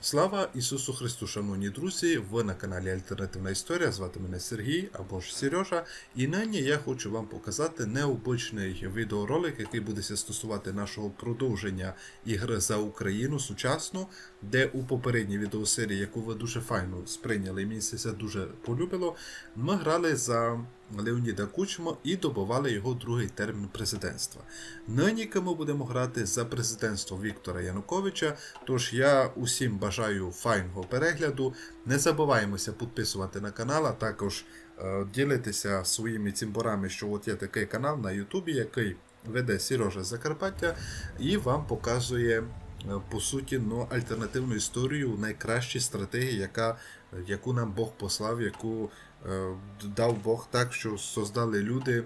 Слава Ісусу Христу, шановні друзі! Ви на каналі Альтернативна Історія. Звати мене Сергій або ж Сережа. І нині я хочу вам показати необичний відеоролик, який буде стосувати нашого продовження ігри за Україну сучасну, де у попередній відеосерії, яку ви дуже файно сприйняли, мені це дуже полюбило, ми грали за Леоніда Кучмо і добували його другий термін президентства. Нині ми будемо грати за президентство Віктора Януковича. Тож я усім бажаю файного перегляду. Не забуваємося підписувати на канал, а також е, ділитися своїми цімборами, що от є такий канал на Ютубі, який веде Сережа Закарпаття і вам показує. е, По суті, ну, альтернативну історію, найкращі стратегії, яка, яку нам Бог послав, яку дав Бог так, що создали люди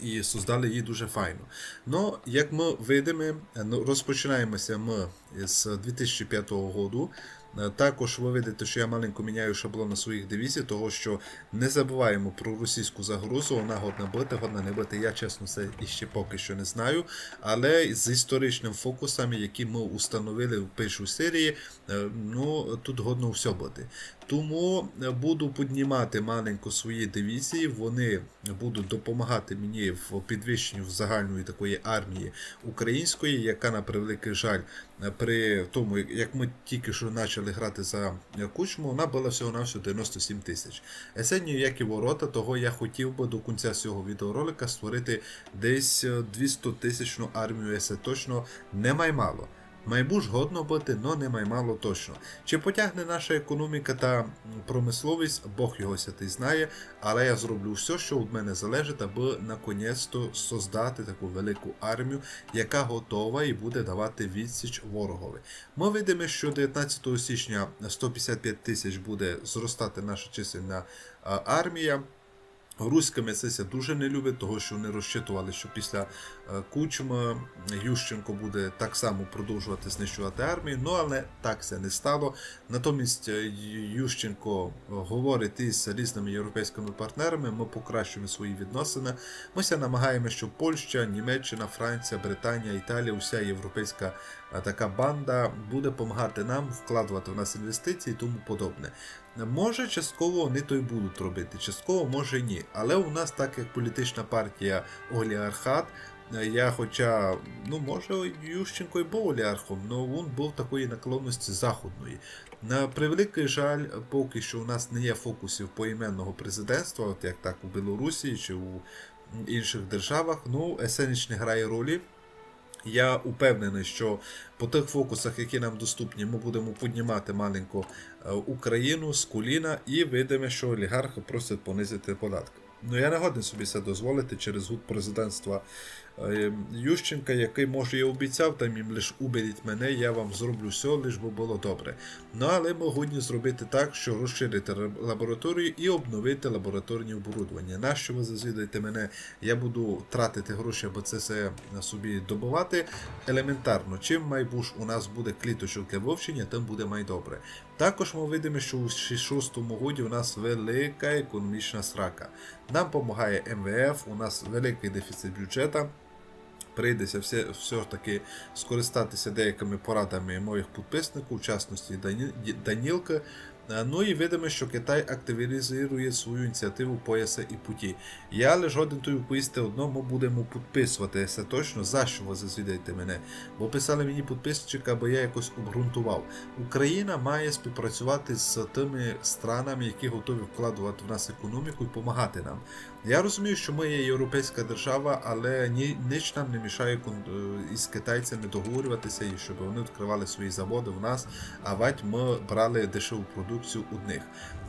і создали її дуже файно. Ну, як ми видимо, ну, розпочинаємося ми з 2005 року. Е, Також ви видите, що я маленько міняю шаблон на своїх дивізій, того що не забуваємо про російську загрозу, вона годна бити, годна не бити. Я чесно це іще поки що не знаю. Але з історичним фокусами, які ми установили в першій серії, е, ну тут годно все бути. Тому е, буду піднімати маленько свої дивізії, вони будуть допомагати мені в підвищенні загальної такої армії української, яка на превеликий жаль, е, при тому, як ми тільки що почали грати за кучму, вона була всього на всього 97 тисяч. Есенію, як і ворота, того я хотів би до кінця цього відеоролика створити десь е, 200 тисячну армію, есе точно не мало. Майбуж годно бути, но не мало точно. Чи потягне наша економіка та промисловість, Бог його святий знає, але я зроблю все, що від мене залежить, аби наконець-то создати таку велику армію, яка готова і буде давати відсіч ворогові. Ми видимо, що 19 січня 155 тисяч буде зростати наша чисельна армія. Руськими це дуже не любить, того що вони розчитували, що після е, Кучма Ющенко буде так само продовжувати знищувати армію. Ну але так це не стало. Натомість е, Ющенко говорить із різними європейськими партнерами. Ми покращуємо свої відносини. Ми ся намагаємося, щоб Польща, Німеччина, Франція, Британія, Італія, уся європейська е, така банда буде допомагати нам вкладувати в нас інвестиції і тому подобне. Може, частково вони то й будуть робити, частково може ні. Але у нас, так як політична партія олігархат, я хоча, ну може, Ющенко і був олігархом, але він був такої наклонності західної. На превеликий жаль, поки що у нас не є фокусів поіменного президентства, от як так у Білорусі чи у інших державах. Ну, Есеніч грає ролі. Я упевнений, що по тих фокусах, які нам доступні, ми будемо піднімати маленьку е, Україну з коліна і вийдемо, що олігархи просять понизити податки. Ну я не годен собі це дозволити через гуд президентства Ющенка, який може і обіцяв там їм лише уберіть мене, я вам зроблю все, лиш би було добре. Ну але ми годні зробити так, що розширити лабораторію і обновити лабораторні оборудування. Нащо ви зазвідаєте мене? Я буду тратити гроші, аби це все собі добувати. Елементарно, чим майбуж у нас буде кліточок для вивчення, тим буде майдобре. Також ми видимо, що у 6-му годі у нас велика економічна срака. Нам допомагає МВФ, у нас великий дефіцит бюджету. Прийдеться все, все ж таки скористатися деякими порадами моїх підписників, в частності Дані- Данілка. Е, Ну і видимо, що Китай активізує свою ініціативу пояса і путі. Я лише тобі поїсти одно, ми будемо підписувати це точно, за що ви зазвідаєте мене. Бо писали мені підписчики, аби я якось обґрунтував. Україна має співпрацювати з тими странами, які готові вкладувати в нас економіку і допомагати нам. Я розумію, що ми є європейська держава, але ні, ніч нам не мішає е, із китайцями договорюватися і щоб вони відкривали свої заводи в нас, а вать ми брали дешеву продукцію у них.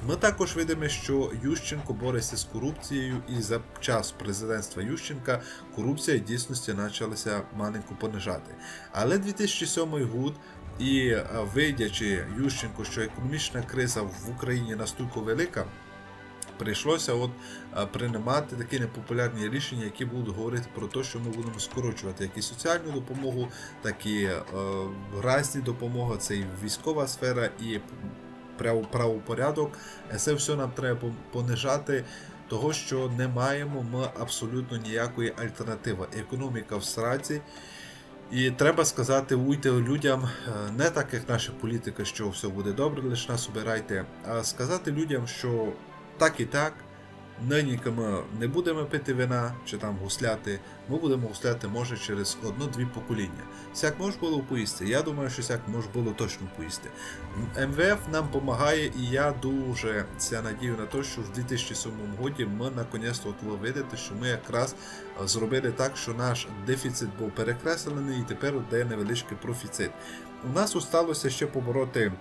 Ми також видимо, що Ющенко бореться з корупцією, і за час президентства Ющенка корупція в дійсності почалася маленько понижати. Але 2007 год. І е, видячи Ющенко, що економічна криза в Україні настільки велика, прийшлося от е, приймати такі непопулярні рішення, які будуть говорити про те, що ми будемо скорочувати як і соціальну допомогу, так і е, разні допомоги, це і військова сфера, і правопорядок. Це все нам треба понижати. Того, що не маємо ми абсолютно ніякої альтернативи. Економіка в сраці. І треба сказати, уйти людям е, не так, як наша політика, що все буде добре, лише нас обирайте, а сказати людям, що так і так. Нині ми не будемо пити вина чи там гусляти, ми будемо гусляти може через одно-дві покоління. Сяк може було поїсти. Я думаю, що сяк може було точно поїсти. МВФ нам допомагає, і я дуже ся надію на те, що в 2007 році ми наконець от ви що ми якраз е, зробили так, що наш дефіцит був перекреслений і тепер йде невеличкий профіцит. У нас осталося ще побороти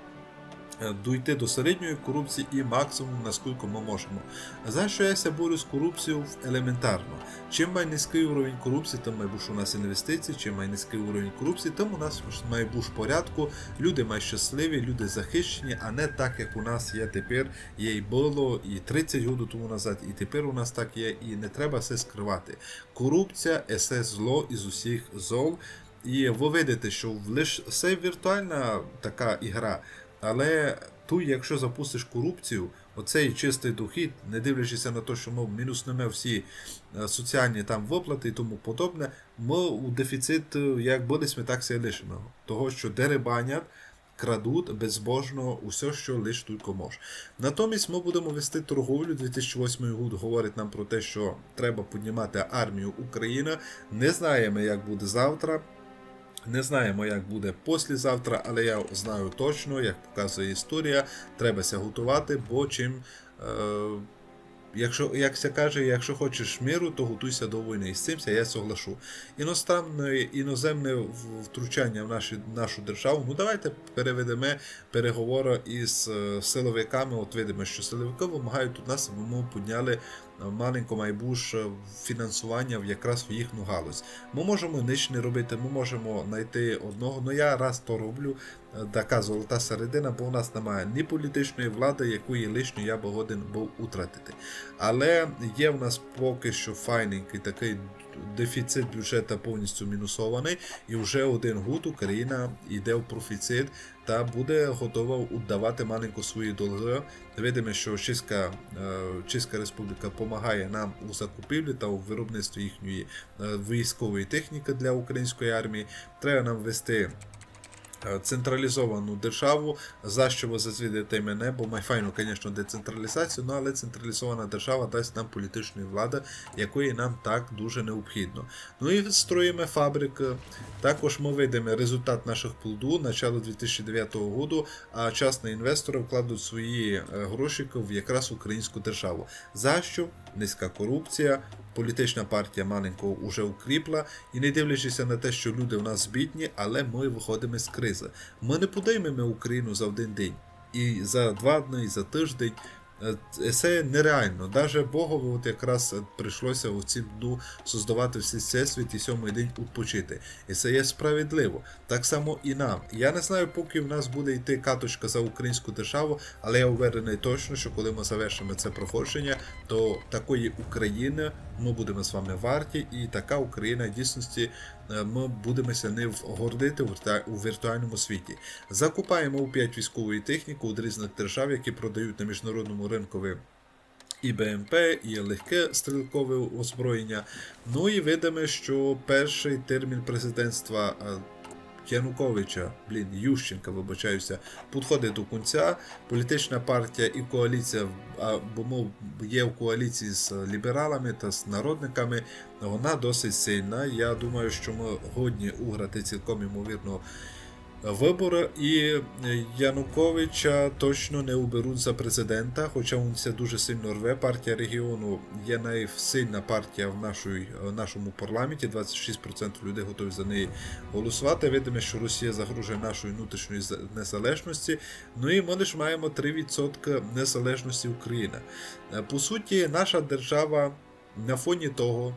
дійти до середньої корупції і максимум, наскільки ми можемо. За що я ся борю з корупцією елементарно. Чим має низький уровень корупції, тим має більше у нас інвестицій, чим має низький уровень корупції, тим у нас має більше порядку, люди мають щасливі, люди захищені, а не так, як у нас є тепер, є і було і 30 років тому назад, і тепер у нас так є, і не треба все скривати. Корупція есе зло із усіх зол. І ви видите, що лише це віртуальна така ігра, але тут, якщо запустиш корупцію, оцей чистий дохід, не дивлячись на те, що ми мінуснемо всі е, соціальні там виплати і тому подобне, ми у дефіцит, е, як будемо, так все лишимо. Того, що деребанять, крадуть безбожно усе, що лиш тільки може. Натомість ми будемо вести торговлю. 2008 год говорить нам про те, що треба піднімати армію України. Не знаємо, як буде завтра. Не знаємо, як буде післязавтра, але я знаю точно, як показує історія, треба ся готувати, бо чим. Е, Якщо, як ся каже, якщо хочеш миру, то готуйся до війни. І з цим я соглашу. Іностранне, іноземне втручання в наші, нашу державу, ну давайте переведемо переговори із е, силовиками. От видимо, що силовики вимагають від нас, ми підняли маленько майбуш фінансування в якраз в їхню галузь. Ми можемо ніч не робити, ми можемо знайти одного. Ну я раз то роблю. Така золота середина, бо у нас немає ні політичної влади, якої лишньої я би годен був утратити. Але є в нас поки що файненький такий дефіцит бюджету повністю мінусований, і вже один год Україна йде в профіцит та буде готова віддавати маленько свої долги. Видимо, що Чеська, е, Чеська Республіка допомагає нам у закупівлі та у виробництві їхньої е, військової техніки для української армії. Треба нам вести. Е, Централізовану державу, за що ви зазвідите мене, бо май файну, звісно, децентралізацію, ну але централізована держава дасть нам політичної влади, якої нам так дуже необхідно. Ну і строїмо фабрики. Також ми видимо результат наших плоду начало 2009 року, а частні інвестори вкладуть свої е, гроші в якраз українську державу. За що? Низька корупція, політична партія маленько вже укріпла, і не дивлячись на те, що люди в нас бідні, але ми виходимо з кризи. Ми не подіймемо Україну за один день, і за два дні, і за тиждень. Е, Це нереально. Даже Богові от якраз прийшлося у ці дну создавати всесвіт і сьомий день відпочити. І це є справедливо. Так само і нам. Я не знаю, поки в нас буде йти каточка за українську державу, але я уверений точно, що коли ми завершимо це проходження, то такої України ми будемо з вами варті, і така Україна в дійсності е, ми будемося не гордити у віртуальному світі. Закупаємо у 5 військової техніки у різних держав, які продають на міжнародному ринкові і БМП, і легке стрілкове озброєння. Ну і видимо, що перший термін президентства е, Януковича, блін, Ющенка, вибачаюся, підходить до кінця. Політична партія і коаліція, бо мов є в коаліції з лібералами та з народниками, вона досить сильна. Я думаю, що ми годні уграти цілком ймовірно вибори, і Януковича точно не оберуть за президента, хоча він це дуже сильно рве. Партія регіону є найсильна партія в нашій, нашому парламенті. 26% людей готові за неї голосувати. Видимо, що Росія загрожує нашої внутрішньої незалежності. Ну і ми лише маємо 3% незалежності України. Е, По суті, наша держава на фоні того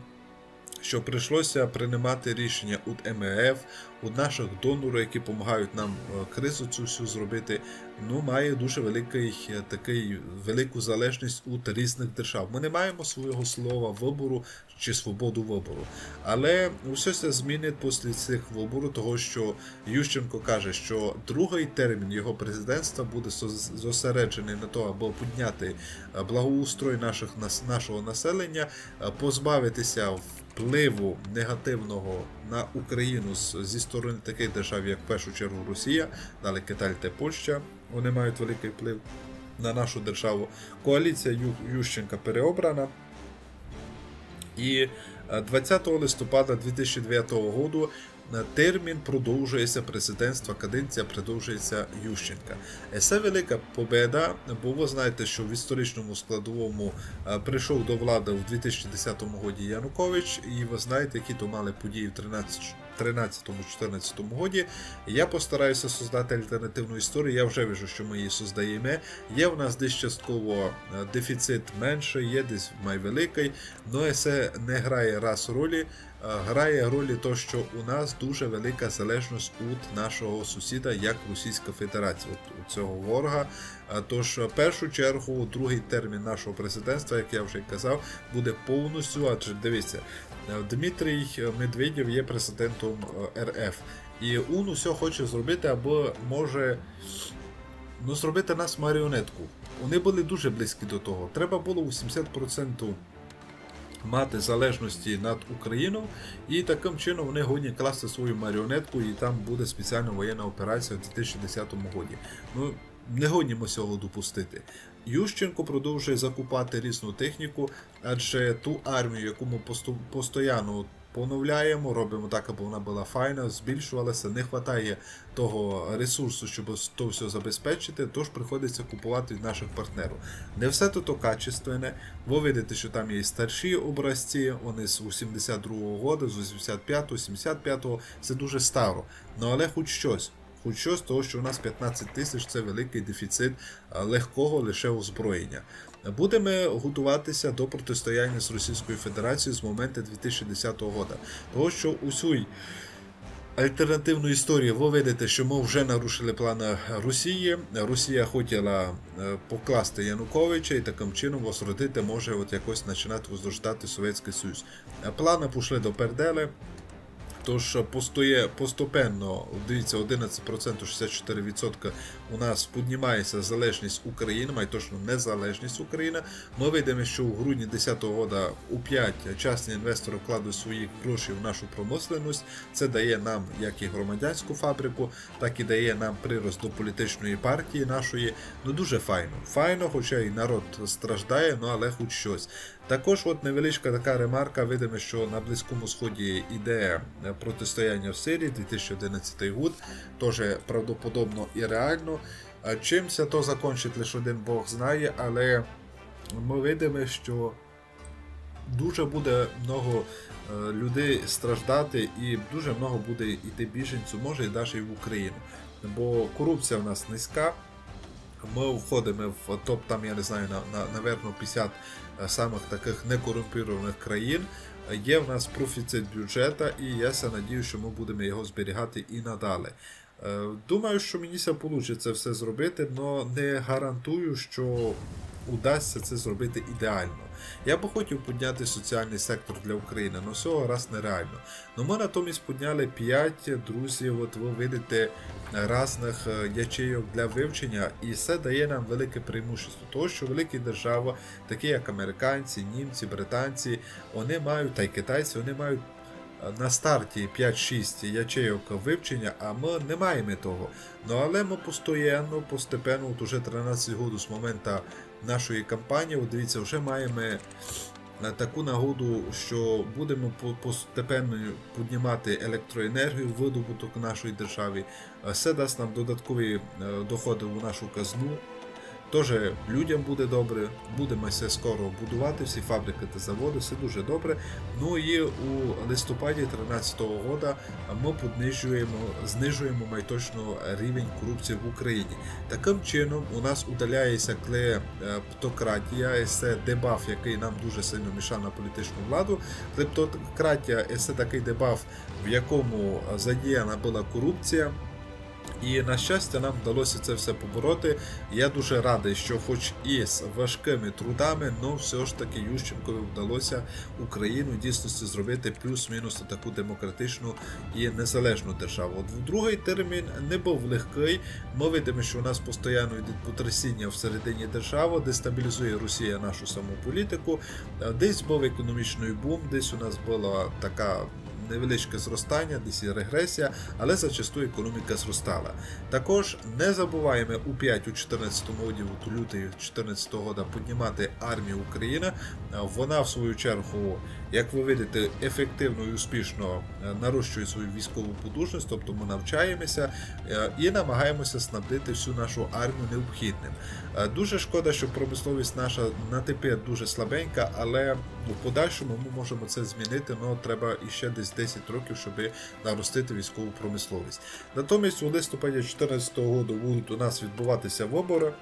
що прийшлося приймати рішення від МЕФ, від наших донорів, які допомагають нам е, кризу цю всю зробити, ну має дуже великий е, такий велику залежність від різних держав. Ми не маємо свого слова вибору чи свободу вибору. Але все це змінить після цих виборів, того що Ющенко каже, що другий термін його президентства буде зосереджений на то, аби підняти е, благоустрой наших, нашого населення, е, позбавитися впливу негативного на Україну зі сторони таких держав, як в першу чергу Росія, далі Китай та Польща. Вони мають великий вплив на нашу державу. Коаліція Ющенка переобрана. І е, 20 листопада 2009 року термін продовжується президентства, каденція продовжується Ющенка. Е, Це велика победа, бо ви знаєте, що в історичному складовому е, прийшов до влади в 2010 році Янукович, і ви знаєте, які то мали події в 13 13-14 році. Я постараюся создати альтернативну історію. Я вже вижу, що ми її создаємо. Є в нас десь частково е, дефіцит менший, є десь майвеликий, але це не грає раз ролі. Е, Грає ролі то, що у нас дуже велика залежність від нашого сусіда, як Російська Федерація, от у цього ворога. Е, Тож, в першу чергу, другий термін нашого президентства, як я вже казав, буде повністю. Адже дивіться, е, Дмитрій Медведєв є президентом е, РФ. І він усе хоче зробити, або може ну, зробити нас маріонетку. Вони були дуже близькі до того. Треба було 80% мати залежності над Україною, і таким чином вони годні класти свою маріонетку, і там буде спеціальна воєнна операція у 2010 році. Ну, не годні ми цього допустити. Ющенко продовжує закупати різну техніку, адже ту армію, яку ми постійно поновляємо, робимо так, аби вона була файна, збільшувалася, не вистачає того ресурсу, щоб то все забезпечити, тож приходиться купувати від наших партнерів. Не все тут качественне. Ви видите, що там є старші образці, вони з 82-го року, з 85-го, 75-го, це дуже старо. Ну але хоч щось. Хоч щось, того, що у нас 15 тисяч це великий дефіцит легкого лише озброєння. Будемо готуватися до протистояння з Російською Федерацією з моменту 2010 року. Того, що усю альтернативну історію ви видите, що ми вже нарушили плани Росії. Росія хотіла е, покласти Януковича і таким чином возродити може от якось починати возрождати Совєтський Союз. Плани пішли до пердели. Тож постоє поступенно, дивіться, 11%, 64% у нас піднімається залежність України, має точно незалежність України. Ми видимо, що у грудні 10 року у 5 частні інвестори вкладуть свої гроші в нашу промисленість. Це дає нам як і громадянську фабрику, так і дає нам прирост до політичної партії нашої. Ну дуже файно. Файно, хоча і народ страждає, ну але хоч щось. Також от невеличка така ремарка, видимо, що на Близькому Сході йде протистояння в Сирії 2011 год, теж правдоподобно і реально. А Чимся то закінчить лише один Бог знає, але ми видимо, що дуже буде много е, людей страждати і дуже много буде йти біженців, може і навіть і в Україну. Бо корупція в нас низька. Ми входимо в топ, там я не знаю, на, на наверно 50 е, самих таких некорумпірованих країн. Є в нас профіцит бюджету, і я надію, що ми будемо його зберігати і надалі. Е, Думаю, що мені вийде це все зробити, але не гарантую, що удасться це зробити ідеально. Я би хотів підняти соціальний сектор для України, але цього раз нереально. Но ми натомість підняли 5 друзів, от ви видите різних е, ячейок для вивчення, і це дає нам велике преимущество. Того, що великі держави, такі як американці, німці, британці, вони мають, та й китайці, вони мають е, на старті 5-6 ячейок вивчення, а ми не маємо того. Ну але ми постійно, постепенно, от уже 13 років з моменту нашої кампанії, от дивіться, вже маємо е, таку нагоду, що будемо по- постепенно піднімати електроенергію, видобуток нашої держави. Все дасть нам додаткові е, доходи у нашу казну. Теж людям буде добре, будемо все скоро будувати, всі фабрики та заводи, все дуже добре. Ну і у листопаді 2013 року ми піднижуємо, знижуємо майточно рівень корупції в Україні. Таким чином у нас удаляється клептократія, це дебаф, який нам дуже сильно мішав на політичну владу. Клептократія це такий дебаф, в якому задіяна була корупція. І на щастя, нам вдалося це все побороти. Я дуже радий, що, хоч і з важкими трудами, але все ж таки Ющенкові вдалося Україну дійсності зробити плюс-мінус таку демократичну і незалежну державу. От другий термін не був легкий. Ми видимо, що у нас постійно йде потрясіння всередині держави, дестабілізує Росія нашу саму політику. Десь був економічний бум, десь у нас була така невеличке зростання, десь і регресія, але зачасту економіка зростала. Також не забуваємо у 5 у 14 році, у лютий 14 года піднімати армію України. Вона в свою чергу, як ви видите, ефективно і успішно е, нарощує свою військову потужність, тобто ми навчаємося е, і намагаємося снабдити всю нашу армію необхідним. Е, Дуже шкода, що промисловість наша на тепер дуже слабенька, але в подальшому ми можемо це змінити. але треба іще десь 10 років, щоб наростити військову промисловість. Натомість у листопаді 2014 року будуть у нас відбуватися вибори.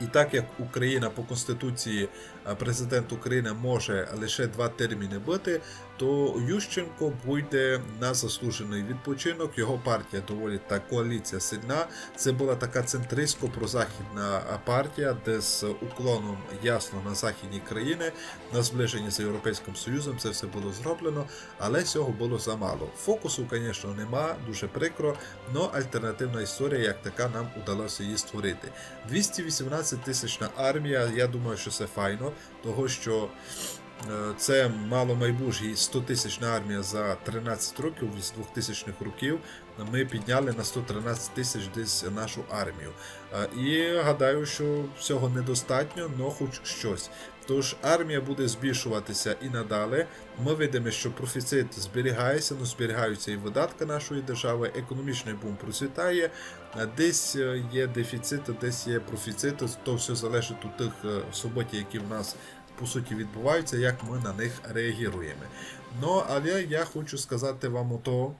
І так як Україна по конституції а, президент України може лише два терміни бути, то Ющенко буде на заслужений відпочинок. Його партія доволі та коаліція сильна. Це була така центристсько прозахідна партія, де з уклоном ясно на західні країни, на зближення з Європейським Союзом це все було зроблено, але цього було замало. Фокусу, звісно, нема, дуже прикро, але альтернативна історія, як така, нам удалося її створити. 218 тисячна армія, я думаю, що це файно, того що. Е, Це маломайбужі 100 тисячна армія за 13 років з 2000 х років. Ми підняли на 113 тисяч десь нашу армію. Е, І гадаю, що всього недостатньо, але хоч щось. Тож армія буде збільшуватися і надалі. Ми видимо, що профіцит зберігається, ну зберігаються і видатки нашої держави, економічний бум процвітає. Е, Десь є дефіцит, десь є профіцит. То все залежить у тих е, суботі, які в нас по суті відбуваються, як ми на них реагуємо. Ну, але я хочу сказати вам ото,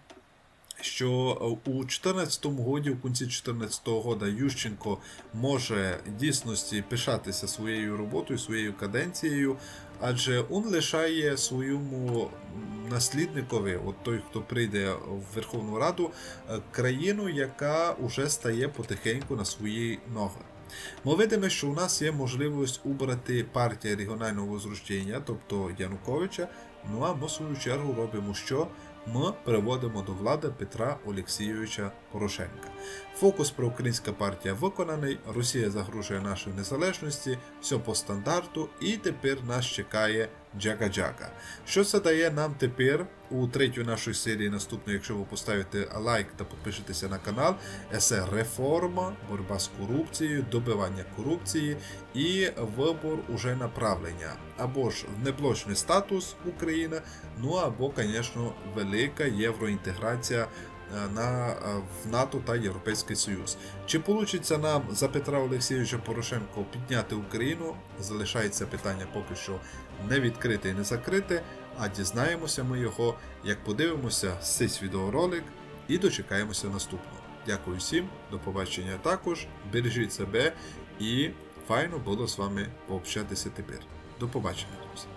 що е, у 2014 годі, в кінці 2014 года, Ющенко може дійсності пишатися своєю роботою, своєю каденцією, адже він лишає своєму наслідникові, от той, хто прийде в Верховну Раду, е, країну, яка вже стає потихеньку на свої ноги. Ми видимо, що у нас є можливість убрати партія регіонального возрождення, тобто Януковича. Ну а ми в свою чергу робимо що? Ми приводимо до влади Петра Олексійовича Порошенка. Фокус проукраїнська партія виконаний, Росія загрожує нашій незалежності, все по стандарту, і тепер нас чекає Джака-Джака. Що це дає нам тепер у третій нашій серії наступної, якщо ви поставите лайк та підпишетеся на канал, це реформа, боротьба з корупцією, добивання корупції і вибор уже направлення. Або ж неблочний статус України, ну або, звісно, велика євроінтеграція на, е, в НАТО та Європейський Союз. Чи вийде нам за Петра Олексійовича Порошенко підняти Україну? Залишається питання поки що не відкрите і не закрите, а дізнаємося ми його, як подивимося цей відеоролик і дочекаємося наступного. Дякую всім, до побачення також. Бережіть себе і файно було з вами пообщатися тепер. До побачення, друзі.